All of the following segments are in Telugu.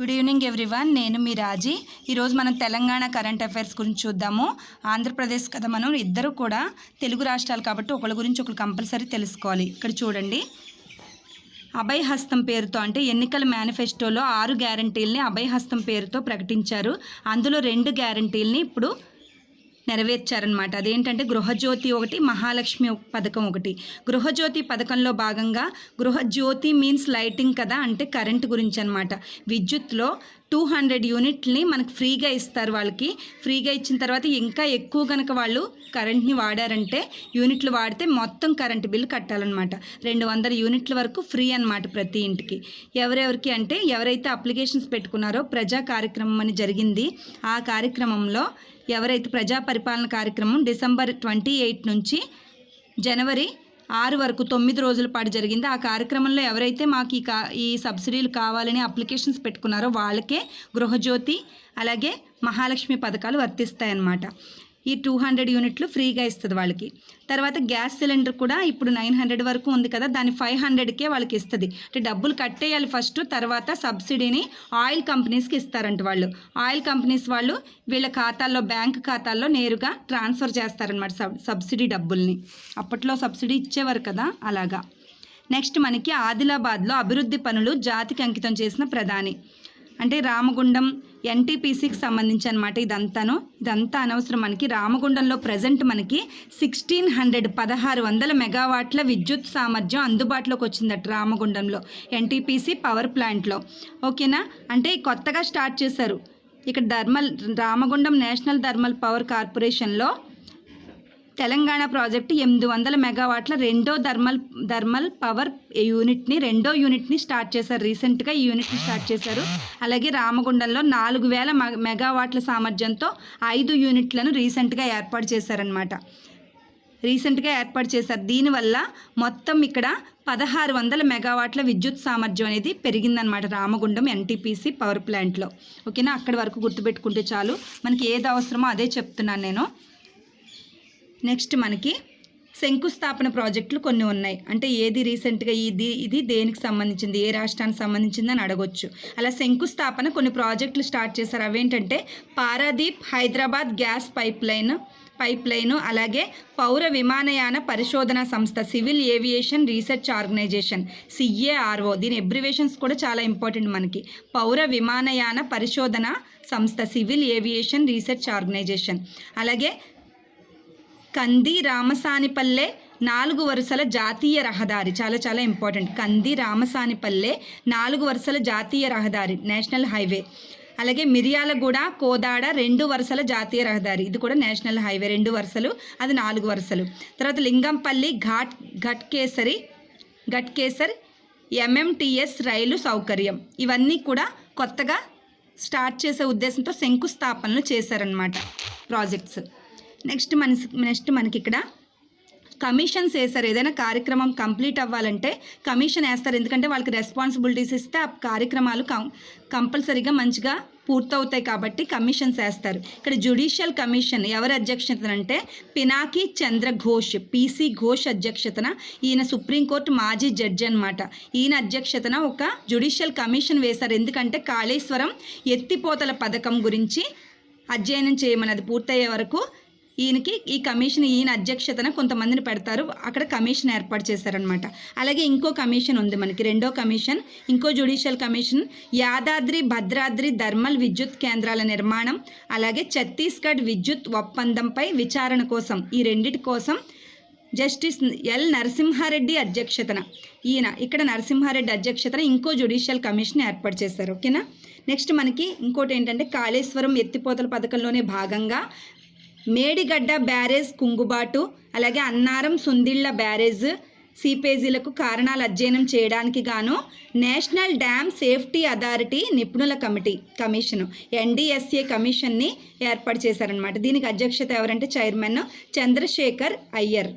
గుడ్ ఈవినింగ్ ఎవ్రీవన్ నేను మీ రాజీ. ఈరోజు మనం తెలంగాణ కరెంట్ అఫైర్స్ గురించి చూద్దాము. ఆంధ్రప్రదేశ్ కదా మనం ఇద్దరు కూడా తెలుగు రాష్ట్రాలు కాబట్టి ఒకరి గురించి ఒకరు కంపల్సరీ తెలుసుకోవాలి. ఇక్కడ చూడండి. అభయ హస్తం పేరుతో అంటే ఎన్నికల మేనిఫెస్టోలో ఆరు గ్యారంటీల్ని అభయ హస్తం పేరుతో ప్రకటించారు. అందులో రెండు గ్యారంటీల్ని ఇప్పుడు నెరవేర్చారనమాట అదేంటంటే గృహజ్యోతి ఒకటి మహాలక్ష్మి పథకం ఒకటి. గృహజ్యోతి పథకంలో భాగంగా గృహజ్యోతి మీన్స్ లైటింగ్ కదా అంటే కరెంట్ గురించి అనమాట విద్యుత్లో టూ హండ్రెడ్ యూనిట్ని మనకు ఫ్రీగా ఇస్తారు వాళ్ళకి. ఫ్రీగా ఇచ్చిన తర్వాత ఇంకా ఎక్కువ కనుక వాళ్ళు కరెంట్ని వాడారంటే యూనిట్లు వాడితే మొత్తం కరెంటు బిల్లు కట్టాలన్నమాట. రెండు వందల యూనిట్ల వరకు ఫ్రీ అనమాట ప్రతి ఇంటికి. ఎవరెవరికి అంటే ఎవరైతే అప్లికేషన్స్ పెట్టుకున్నారో ప్రజా కార్యక్రమం అని జరిగింది ఆ కార్యక్రమంలో ఎవరైతే ప్రజా పరిపాలన కార్యక్రమం డిసెంబర్ ట్వంటీ ఎయిట్ నుంచి జనవరి ఆరు వరకు తొమ్మిది రోజుల పాటు జరిగింది ఆ కార్యక్రమంలో ఎవరైతే మాకు ఈ కా ఈ సబ్సిడీలు కావాలని అప్లికేషన్స్ పెట్టుకున్నారో వాళ్ళకే గృహజ్యోతి అలాగే మహాలక్ష్మి పథకాలు వర్తిస్తాయన్నమాట. ఈ టూ హండ్రెడ్ యూనిట్లు ఫ్రీగా ఇస్తుంది వాళ్ళకి. తర్వాత గ్యాస్ సిలిండర్ కూడా ఇప్పుడు నైన్ హండ్రెడ్ వరకు ఉంది కదా దాన్ని ఫైవ్ హండ్రెడ్కే వాళ్ళకి ఇస్తుంది. అంటే డబ్బులు కట్టేయాలి ఫస్ట్ తర్వాత సబ్సిడీని ఆయిల్ కంపెనీస్కి ఇస్తారంట వాళ్ళు. ఆయిల్ కంపెనీస్ వాళ్ళు వీళ్ళ ఖాతాల్లో బ్యాంక్ ఖాతాల్లో నేరుగా ట్రాన్స్ఫర్ చేస్తారనమాట సబ్ సబ్సిడీ డబ్బుల్ని. అప్పట్లో సబ్సిడీ ఇచ్చేవారు కదా అలాగా. నెక్స్ట్ మనకి ఆదిలాబాద్లో అభివృద్ధి పనులు జాతికి అంకితం చేసిన ప్రధాని. అంటే రామగుండం ఎన్టీపీసీకి సంబంధించి అనమాట ఇదంతాను. ఇదంతా అనవసరం మనకి రామగుండంలో ప్రజెంట్ మనకి సిక్స్టీన్ హండ్రెడ్ పదహారు వందల మెగావాట్ల విద్యుత్ సామర్థ్యం అందుబాటులోకి వచ్చిందట రామగుండంలో ఎన్టీపీసీ పవర్ ప్లాంట్లో. ఓకేనా? అంటే కొత్తగా స్టార్ట్ చేశారు. ఇక్కడ thermal Ramagundam national thermal power కార్పొరేషన్లో తెలంగాణ ప్రాజెక్టు ఎనిమిది వందల మెగావాట్ల రెండో థర్మల్ థర్మల్ పవర్ యూనిట్ని రెండో యూనిట్ని స్టార్ట్ చేశారు. రీసెంట్గా ఈ యూనిట్ని స్టార్ట్ చేశారు. అలాగే రామగుండంలో నాలుగు వేల మెగావాట్ల సామర్థ్యంతో ఐదు యూనిట్లను రీసెంట్గా ఏర్పాటు చేశారనమాట రీసెంట్గా ఏర్పాటు చేశారు. దీనివల్ల మొత్తం ఇక్కడ పదహారు వందల మెగావాట్ల విద్యుత్ సామర్థ్యం అనేది పెరిగిందనమాట రామగుండం ఎన్టీపీసీ పవర్ ప్లాంట్లో. ఓకేనా? అక్కడి వరకు గుర్తుపెట్టుకుంటే చాలు. మనకి ఏది అవసరమో అదే చెప్తున్నాను నేను. నెక్స్ట్ మనకి శంకుస్థాపన ప్రాజెక్టులు కొన్ని ఉన్నాయి. అంటే ఏది రీసెంట్గా ఇది ఇది దేనికి సంబంధించింది ఏ రాష్ట్రానికి సంబంధించింది అని అడగొచ్చు. అలా శంకుస్థాపన కొన్ని ప్రాజెక్టులు స్టార్ట్ చేశారు. అవేంటంటే Paradip Hyderabad gas pipeline pipeline అలాగే పౌర విమానయాన పరిశోధన సంస్థ civil aviation research organisation CARO దీని ఎబ్రివేషన్స్ కూడా చాలా ఇంపార్టెంట్ మనకి. పౌర విమానయాన పరిశోధన సంస్థ సివిల్ ఏవియేషన్ రీసెర్చ్ ఆర్గనైజేషన్. అలాగే కంది రామసానిపల్లె నాలుగు వరుసల జాతీయ రహదారి. చాలా చాలా ఇంపార్టెంట్ కంది రామసానిపల్లె నాలుగు వరుసల జాతీయ రహదారి నేషనల్ హైవే. అలాగే మిర్యాలగూడ కోదాడ రెండు వరుసల జాతీయ రహదారి. ఇది కూడా నేషనల్ హైవే రెండు వరుసలు అది నాలుగు వరుసలు. తర్వాత లింగంపల్లి ఘాట్ ఘట్కేసరి ఘట్కేసర్ ఎంఎంటిఎస్ రైలు సౌకర్యం. ఇవన్నీ కూడా కొత్తగా స్టార్ట్ చేసే ఉద్దేశంతో శంకుస్థాపనలు చేశారనమాట ప్రాజెక్ట్స్. నెక్స్ట్ మన నెక్స్ట్ మనకి ఇక్కడ కమిషన్స్ వేస్తారు ఏదైనా కార్యక్రమం కంప్లీట్ అవ్వాలంటే కమిషన్ వేస్తారు. ఎందుకంటే వాళ్ళకి రెస్పాన్సిబిలిటీస్ ఇస్తే ఆ కార్యక్రమాలు కం కంపల్సరీగా మంచిగా పూర్తవుతాయి కాబట్టి కమిషన్స్ వేస్తారు ఇక్కడ జ్యుడిషియల్ కమిషన్ ఎవరి అధ్యక్షతన అంటే పినాకి చంద్ర ఘోష్ పీసీ ఘోష్ అధ్యక్షతన ఈయన సుప్రీంకోర్టు మాజీ జడ్జి అనమాట ఈయన అధ్యక్షతన ఒక జ్యుడిషియల్ కమిషన్ వేశారు. ఎందుకంటే కాళేశ్వరం ఎత్తిపోతల పథకం గురించి అధ్యయనం చేయమని అది పూర్తయ్యే వరకు ఈయనకి ఈ కమిషన్ ఈయన అధ్యక్షతన కొంతమందిని పెడతారు. అక్కడ కమిషన్ ఏర్పాటు చేశారనమాట అలాగే ఇంకో కమిషన్ ఉంది మనకి. రెండో కమిషన్ ఇంకో judicial commission Yadadri Bhadradri thermal విద్యుత్ కేంద్రాల నిర్మాణం అలాగే ఛత్తీస్గఢ్ విద్యుత్ ఒప్పందంపై విచారణ కోసం ఈ రెండిటి కోసం జస్టిస్ ఎల్ నరసింహారెడ్డి అధ్యక్షతన ఈయన ఇక్కడ నరసింహారెడ్డి అధ్యక్షతన ఇంకో జ్యుడిషియల్ కమిషన్ ఏర్పాటు చేశారు. ఓకేనా? నెక్స్ట్ మనకి ఇంకోటి ఏంటంటే కాళేశ్వరం ఎత్తిపోతల పథకంలోనే భాగంగా మేడిగడ్డ బ్యారేజ్ కుంగుబాటు అలాగే అన్నారం సుందిళ్ళ బ్యారేజ్ సీపేజీలకు కారణాలు అధ్యయనం చేయడానికి గాను నేషనల్ డ్యామ్ సేఫ్టీ అథారిటీ నిపుణుల కమిటీ కమిషన్ ఎన్డిఎస్ఏ కమిషన్ని ఏర్పాటు చేశారనమాట దీనికి అధ్యక్షత ఎవరంటే చైర్మన్ చంద్రశేఖర్ అయ్యర్.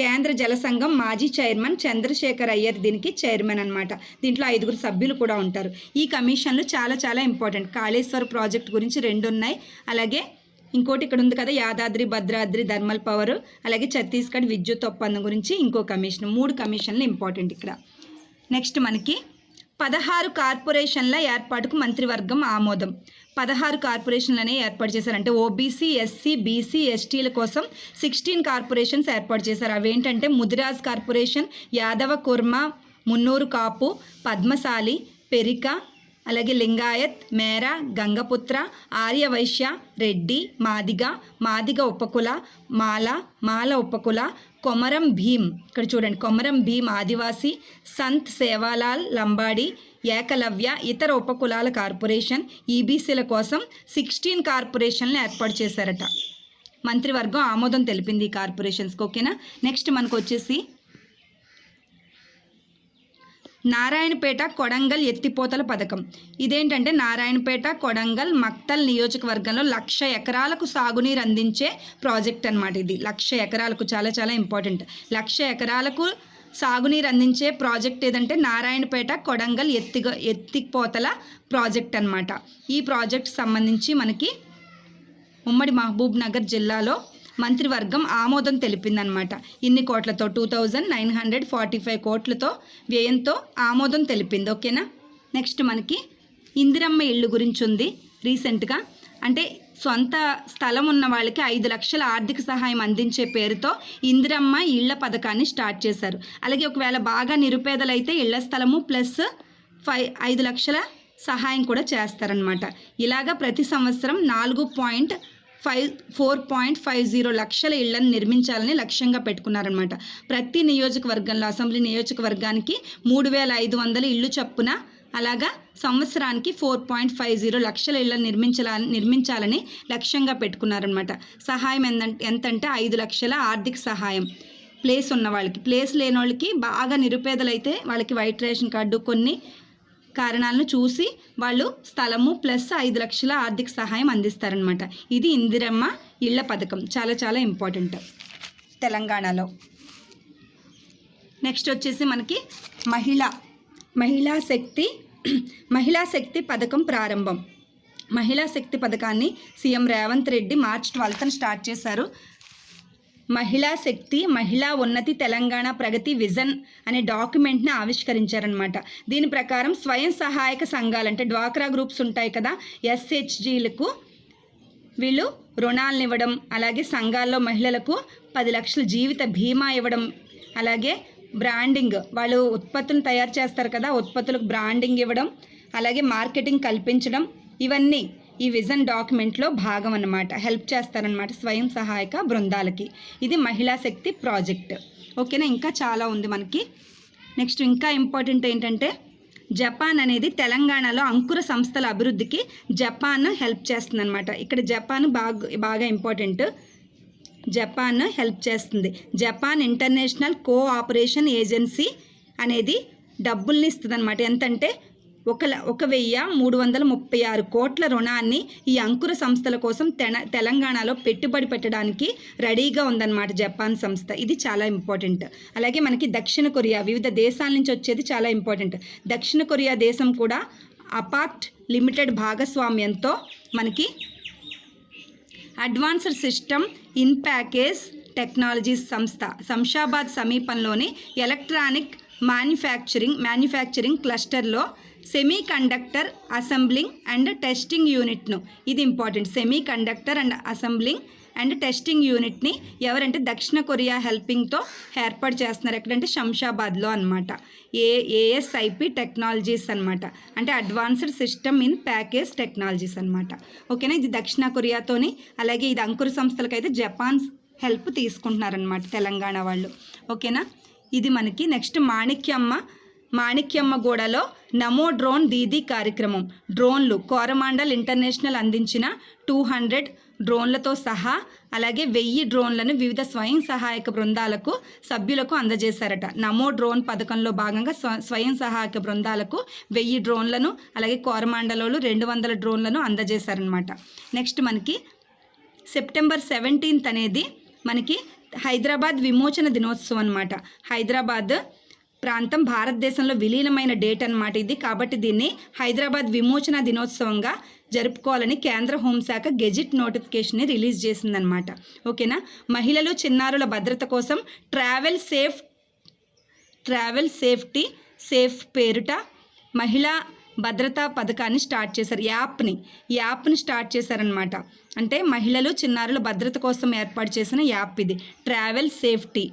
కేంద్ర జల సంఘం మాజీ చైర్మన్ చంద్రశేఖర్ అయ్యర్ దీనికి చైర్మన్ అనమాట దీంట్లో ఐదుగురు సభ్యులు కూడా ఉంటారు. ఈ కమిషన్లు చాలా చాలా ఇంపార్టెంట్. కాళేశ్వర్ ప్రాజెక్ట్ గురించి రెండు ఉన్నాయి అలాగే ఇంకోటి ఇక్కడ ఉంది కదా యాదాద్రి భద్రాద్రి థర్మల్ పవర్ అలాగే ఛత్తీస్గఢ్ విద్యుత్ ఒప్పందం గురించి ఇంకో కమిషన్ మూడు కమిషన్లు ఇంపార్టెంట్ ఇక్కడ. నెక్స్ట్ మనకి పదహారు కార్పొరేషన్ల ఏర్పాటుకు మంత్రివర్గం ఆమోదం. పదహారు కార్పొరేషన్లనే ఏర్పాటు చేశారు అంటే ఓబీసీ ఎస్సీ బీసీ ఎస్టీల కోసం సిక్స్టీన్ కార్పొరేషన్స్ ఏర్పాటు చేశారు. అవేంటంటే ముదిరాజ్ కార్పొరేషన్ యాదవ కుర్మ మున్నూరు కాపు పద్మశాలి పెరిక అలాగే లింగాయత్ మేర గంగపుత్ర ఆర్యవైశ్య రెడ్డి మాదిగ మాదిగ ఉపకుల మాల మాల ఉపకుల కొమరం భీం ఇక్కడ చూడండి కొమరం భీం ఆదివాసి సంత్ సేవాలాల్ లంబాడి ఏకలవ్య ఇతర ఉపకులాల కార్పొరేషన్ ఈబీసీల కోసం సిక్స్టీన్ కార్పొరేషన్లు ఏర్పాటు చేశారట. మంత్రివర్గం ఆమోదం తెలిపింది ఈ కార్పొరేషన్స్కి ఓకేనా? నెక్స్ట్ మనకు వచ్చేసి నారాయణపేట కొడంగల్ ఎత్తిపోతల పథకం. ఇదేంటంటే నారాయణపేట కొడంగల్ మక్తల్ నియోజకవర్గంలో లక్ష ఎకరాలకు సాగునీరు అందించే ప్రాజెక్ట్ అన్నమాట ఇది. లక్ష ఎకరాలకు చాలా చాలా ఇంపార్టెంట్. లక్ష ఎకరాలకు సాగునీరు అందించే ప్రాజెక్ట్ ఏదంటే నారాయణపేట కొడంగల్ ఎత్తిగ ఎత్తిపోతల ప్రాజెక్ట్ అన్నమాట. ఈ ప్రాజెక్ట్ సంబంధించి మనకి ఉమ్మడి మహబూబ్ నగర్ జిల్లాలో మంత్రివర్గం ఆమోదం తెలిపిందనమాట ఇన్ని కోట్లతో two thousand nine hundred forty five కోట్లతో వ్యయంతో ఆమోదం తెలిపింది ఓకేనా? నెక్స్ట్ మనకి ఇందిరమ్మ ఇల్లు గురించి ఉంది రీసెంట్గా. అంటే సొంత స్థలం ఉన్న వాళ్ళకి ఐదు లక్షల ఆర్థిక సహాయం అందించే పేరుతో ఇందిరమ్మ ఇళ్ళ పథకాన్ని స్టార్ట్ చేశారు. అలాగే ఒకవేళ బాగా నిరుపేదలైతే ఇళ్ళ స్థలము ప్లస్ ఫైవ్ ఐదు లక్షల సహాయం కూడా చేస్తారనమాట ఇలాగా ప్రతి సంవత్సరం నాలుగు point five four point five zero లక్షల ఇళ్ళను నిర్మించాలని లక్ష్యంగా పెట్టుకున్నారనమాట ప్రతి నియోజకవర్గంలో అసెంబ్లీ నియోజకవర్గానికి మూడు వేల ఐదు వందల ఇళ్ళు చొప్పున అలాగా సంవత్సరానికి ఫోర్ పాయింట్ ఫైవ్ జీరో లక్షల ఇళ్ళను నిర్మించాలని నిర్మించాలని లక్ష్యంగా పెట్టుకున్నారనమాట సహాయం ఎంతంటే ఎంతంటే ఐదు లక్షల ఆర్థిక సహాయం. ప్లేస్ ఉన్న వాళ్ళకి ప్లేస్ లేని వాళ్ళకి బాగా నిరుపేదలైతే వాళ్ళకి వైట్ రేషన్ కార్డు కొన్ని కారణాలను చూసి వాళ్ళు స్థలము ప్లస్ ఐదు లక్షల ఆర్థిక సహాయం అందిస్తారనమాట ఇది ఇందిరమ్మ ఇళ్ళ పథకం. చాలా చాలా ఇంపార్టెంట్. తెలంగాణలో. నెక్స్ట్ వచ్చేసి మనకి మహిళ మహిళా శక్తి మహిళా శక్తి పథకం ప్రారంభం. మహిళా శక్తి పథకాన్ని సీఎం రేవంత్ రెడ్డి మార్చ్ ట్వెల్త్న స్టార్ట్ చేశారు. మహిళా శక్తి మహిళా ఉన్నతి తెలంగాణ ప్రగతి విజన్ అనే డాక్యుమెంట్ని ఆవిష్కరించారనమాట దీని ప్రకారం స్వయం సహాయక సంఘాలు అంటే డ్వాక్రా గ్రూప్స్ ఉంటాయి కదా ఎస్హెచ్జీలకు వీళ్ళు రుణాలను ఇవ్వడం అలాగే సంఘాల్లో మహిళలకు పది లక్షల జీవిత బీమా ఇవ్వడం అలాగే బ్రాండింగ్ వాళ్ళు ఉత్పత్తులను తయారు చేస్తారు కదా ఉత్పత్తులకు బ్రాండింగ్ ఇవ్వడం అలాగే మార్కెటింగ్ కల్పించడం ఇవన్నీ ఈ విజన్ డాక్యుమెంట్లో భాగం అన్నమాట. హెల్ప్ చేస్తారనమాట స్వయం సహాయక బృందాలకి. ఇది మహిళా శక్తి ప్రాజెక్ట్. ఓకేనా? ఇంకా చాలా ఉంది మనకి. నెక్స్ట్ ఇంకా ఇంపార్టెంట్ ఏంటంటే జపాన్ అనేది తెలంగాణలో అంకుర సంస్థల అభివృద్ధికి జపాన్ హెల్ప్ చేస్తుంది అనమాట ఇక్కడ జపాన్ బాగా బాగా ఇంపార్టెంట్. జపాన్ హెల్ప్ చేస్తుంది. జపాన్ ఇంటర్నేషనల్ కోఆపరేషన్ ఏజెన్సీ అనేది డబ్బుల్ని ఇస్తుంది అనమాట ఎంతంటే ఒక ల- ఒక వెయ్యి మూడు వందల ముప్పై ఆరు కోట్ల రుణాన్ని ఈ అంకుర సంస్థల కోసం తెన తెలంగాణలో పెట్టుబడి పెట్టడానికి రెడీగా ఉందన్నమాట జపాన్ సంస్థ. ఇది చాలా ఇంపార్టెంట్. అలాగే మనకి దక్షిణ కొరియా వివిధ దేశాల నుంచి వచ్చేది చాలా ఇంపార్టెంట్. దక్షిణ కొరియా దేశం కూడా అపార్ట్ లిమిటెడ్ భాగస్వామ్యంతో మనకి advanced system in package technologies సంస్థ. శంషాబాద్ సమీపంలోని ఎలక్ట్రానిక్ మ్యానుఫ్యాక్చరింగ్ మ్యానుఫ్యాక్చరింగ్ క్లస్టర్లో semiconductor assembling and testing యూనిట్ను. ఇది important. Semiconductor and assembling and testing యూనిట్ని ఎవరంటే దక్షిణ కొరియా హెల్పింగ్తో ఏర్పాటు చేస్తున్నారు. ఎక్కడంటే శంషాబాద్లో అనమాట ఏ ఏఎస్ఐపి టెక్నాలజీస్ అనమాట అంటే advanced system in package technologies అనమాట ఓకేనా? ఇది దక్షిణ కొరియాతోని అలాగే ఇది అంకుర సంస్థలకైతే జపాన్ హెల్ప్ తీసుకుంటున్నారనమాట తెలంగాణ వాళ్ళు. ఓకేనా? ఇది మనకి నెక్స్ట్ మాణిక్యమ్మ మాణిక్యమ్మ గూడలో నమో డ్రోన్ దీదీ కార్యక్రమం. డ్రోన్లు కోరమాండల్ ఇంటర్నేషనల్ అందించిన టూ హండ్రెడ్ డ్రోన్లతో సహా అలాగే వెయ్యి డ్రోన్లను వివిధ స్వయం సహాయక బృందాలకు సభ్యులకు అందజేశారట. నమో డ్రోన్ పథకంలో భాగంగా స్వ- స్వయం సహాయక బృందాలకు వెయ్యి డ్రోన్లను అలాగే కోరమాండలోలు రెండు వందల డ్రోన్లను అందజేశారనమాట నెక్స్ట్ మనకి సెప్టెంబర్ సెవెంటీన్త్ అనేది మనకి హైదరాబాద్ విమోచన దినోత్సవం అనమాట హైదరాబాద్ ప్రాంతం భారతదేశంలో విలీనమైన డేట్ అన్నమాట ఇది. కాబట్టి దీన్ని హైదరాబాద్ విమోచన దినోత్సవంగా జరుపుకోవాలని కేంద్ర హోంశాఖ గెజిట్ నోటిఫికేషన్ని రిలీజ్ చేసిందనమాట ఓకేనా? మహిళలు చిన్నారుల భద్రత కోసం travel safe travel safety safe పేరుట మహిళా భద్రతా పథకాన్ని స్టార్ట్ చేశారు. యాప్ని యాప్ని స్టార్ట్ చేశారనమాట అంటే మహిళలు చిన్నారుల భద్రత కోసం ఏర్పాటు చేసిన యాప్ ఇది. Travel safety.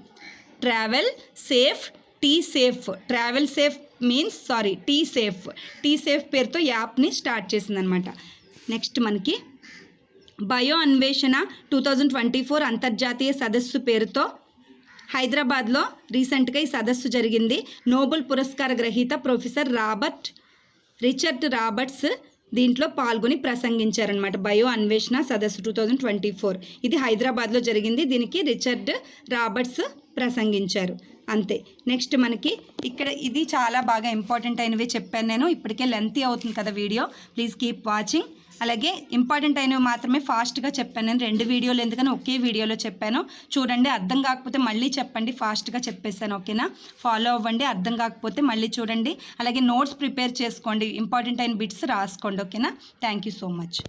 Travel safe T safe travel safe means sorry T safe. T safe పేరుతో యాప్ని స్టార్ట్ చేసిందనమాట. నెక్స్ట్ మనకి బయో అన్వేషణ టూ థౌజండ్ ట్వంటీ ఫోర్ అంతర్జాతీయ సదస్సు పేరుతో హైదరాబాద్లో రీసెంట్గా ఈ సదస్సు జరిగింది. నోబెల్ పురస్కార గ్రహీత ప్రొఫెసర్ రాబర్ట్ రిచర్డ్ రాబర్ట్స్ దీంట్లో పాల్గొని ప్రసంగించారనమాట బయో అన్వేషణ సదస్సు టూ థౌజండ్ ట్వంటీ ఫోర్. ఇది హైదరాబాద్లో జరిగింది. దీనికి రిచర్డ్ రాబర్ట్స్ ప్రసంగించారు. అంతే. నెక్స్ట్ మనకి ఇక్కడ ఇది చాలా బాగా ఇంపార్టెంట్ అయినవి చెప్పాను నేను. ఇప్పటికే లెంతీ అవుతుంది కదా వీడియో. ప్లీజ్ కీప్ వాచింగ్ అలాగే ఇంపార్టెంట్ అయినవి మాత్రమే ఫాస్ట్గా చెప్పాను నేను. రెండు వీడియోలు ఎందుకని ఒకే వీడియోలో చెప్పాను. చూడండి అర్థం కాకపోతే మళ్ళీ చెప్పండి. ఫాస్ట్గా చెప్పేశాను ఓకేనా ఫాలో అవ్వండి అర్థం కాకపోతే మళ్ళీ చూడండి. అలాగే నోట్స్ ప్రిపేర్ చేసుకోండి. ఇంపార్టెంట్ అయిన బిట్స్ రాసుకోండి ఓకేనా థ్యాంక్ యూ సో మచ్